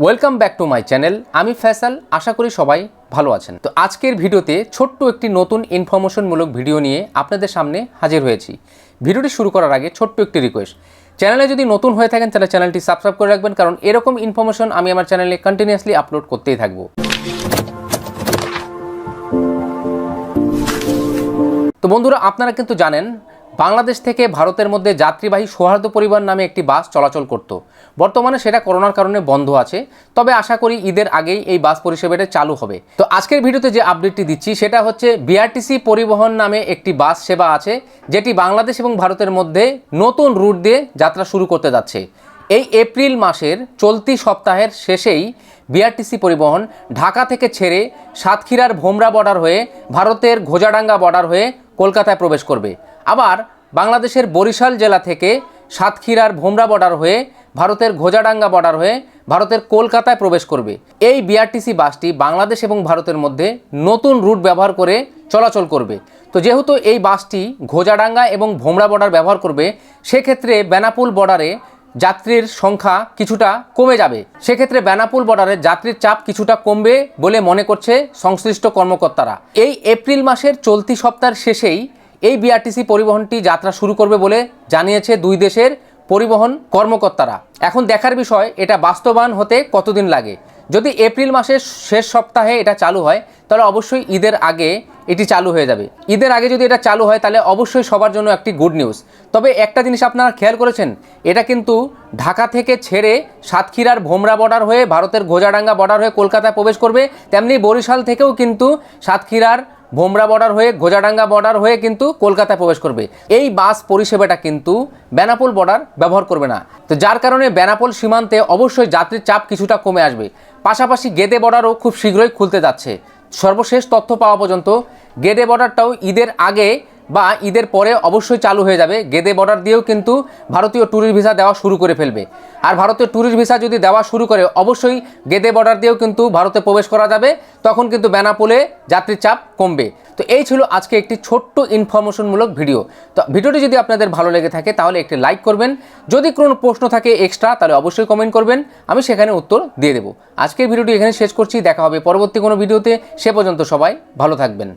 Welcome back to my channel আমি ফ্যাসাল, আশা করি সবাই ভালো আছেন। তো আজকের ভিডিওতে ছোট্ট একটি নতুন ইনফরমেশনমূলক ভিডিও নিয়ে আপনাদের সামনে হাজির হয়েছি। ভিডিওটি শুরু করার আগে ছোট্ট একটি রিকোয়েস্ট চ্যানেলে যদি নতুন হয়ে থাকেন, তাহলে চ্যানেলটি সাবস্ক্রাইব করে রাখবেন, কারণ এরকম ইনফরমেশন আমি আমার চ্যানেলে কন্টিনিউয়াসলি আপলোড করতেই থাকব। তো বন্ধুরা, আপনারা কিন্তু জানেন বাংলাদেশ থেকে ভারতের মধ্যে যাত্রীবাহী সৌহার্দ্য পরিবার নামে একটি বাস চলাচল করত। বর্তমানে সেটা করোনার কারণে বন্ধ আছে। তবে আশা করি ঈদের আগেই এই বাস পরিষেবাটা চালু হবে। তো আজকের ভিডিওতে যে আপডেটটি দিচ্ছি, সেটা হচ্ছে বিআরটিসি পরিবহন নামে একটি বাস সেবা আছে, যেটি বাংলাদেশ এবং ভারতের মধ্যে নতুন রুট দিয়ে যাত্রা শুরু করতে যাচ্ছে। এই এপ্রিল মাসের চলতি সপ্তাহের শেষেই বিআরটিসি পরিবহন ঢাকা থেকে ছেড়ে সাতক্ষীরার ভোমরা বর্ডার হয়ে ভারতের ঘোজাডাঙ্গা বর্ডার হয়ে কলকাতায় প্রবেশ করবে। আবার বাংলাদেশের বরিশাল জেলা থেকে সাতক্ষীরার ভোমরা বর্ডার হয়ে ভারতের ঘোজাডাঙ্গা বর্ডার হয়ে ভারতের কলকাতায় প্রবেশ করবে। এই বিআরটিসি বাসটি বাংলাদেশ এবং ভারতের মধ্যে নতুন রুট ব্যবহার করে চলাচল করবে। তো যেহেতু এই বাসটি ঘোজাডাঙ্গা এবং ভোমরা বর্ডার ব্যবহার করবে, সেক্ষেত্রে বেনাপুল বর্ডারে যাত্রীর সংখ্যা কিছুটা কমে যাবে। সেক্ষেত্রে বেনাপুল বর্ডারে যাত্রীর চাপ কিছুটা কমবে বলে মনে করছে সংশ্লিষ্ট কর্মকর্তারা। এই এপ্রিল মাসের চলতি সপ্তাহের শেষেই এই বিআরটিসি পরিবহনটি যাত্রা শুরু করবে বলে জানিয়েছে দুই দেশের পরিবহন কর্মকর্তারা। এখন দেখার বিষয়, এটা বাস্তবায়ন হতে কতদিন লাগে? যদি এপ্রিল মাসের শেষ সপ্তাহে এটা চালু হয়, তাহলে অবশ্যই ঈদের আগে এটি চালু হয়ে যাবে। ঈদের আগে যদি এটা চালু হয়, তাহলে অবশ্যই সবার জন্য একটি গুড নিউজ তবে একটা জিনিস আপনারা খেয়াল করেছেন, এটা কিন্তু ঢাকা থেকে ছেড়ে সাতক্ষীরার ভোমরা বর্ডার হয়ে, ভারতের ঘোজাডাঙ্গা বর্ডার হয়ে কলকাতায় প্রবেশ করবে, তেমনি বরিশাল থেকেও কিন্তু সাতক্ষীরার ভোমরা বর্ডার হয়ে, গোজাডাঙ্গা বর্ডার হয়ে কিন্তু কলকাতায় প্রবেশ করবে। এই বাস পরিষেবাটা কিন্তু বেনাপোল বর্ডার ব্যবহার করবে না। তো যার কারণে বেনাপোল সীমান্তে অবশ্যই যাত্রীর চাপ কিছুটা কমে আসবে। পাশাপাশি গেদে বর্ডারও খুব শীঘ্রই খুলতে যাচ্ছে। সর্বশেষ তথ্য পাওয়া পর্যন্ত গেদে বর্ডারটাও ঈদের আগে বা ঈদের পরে অবশ্যই চালু হয়ে যাবে। গেদে বর্ডার দিয়েও কিন্তু ভারতীয় ট্যুরিস্ট ভিসা দেওয়া শুরু করে ফেলবে। আর ভারতীয় ট্যুরিস্ট ভিসা যদি দেওয়া শুরু করে, অবশ্যই গেদে বর্ডার দিয়েও কিন্তু ভারতে প্রবেশ করা যাবে। তখন কিন্তু বেনাপোলে যাত্রীর চাপ কমবে। তো এই ছিল আজকে একটি ছোট্ট ইনফরমেশনমূলক ভিডিও তো ভিডিওটি যদি আপনাদের ভালো লেগে থাকে, তাহলে একটি লাইক করবেন। যদি কোনো প্রশ্ন থাকে এক্সট্রা তাহলে অবশ্যই কমেন্ট করবেন। আমি সেখানে উত্তর দিয়ে দেবো। আজকের ভিডিওটি এখানে শেষ করছি। দেখা হবে পরবর্তী কোনো ভিডিওতে সে পর্যন্ত সবাই ভালো থাকবেন।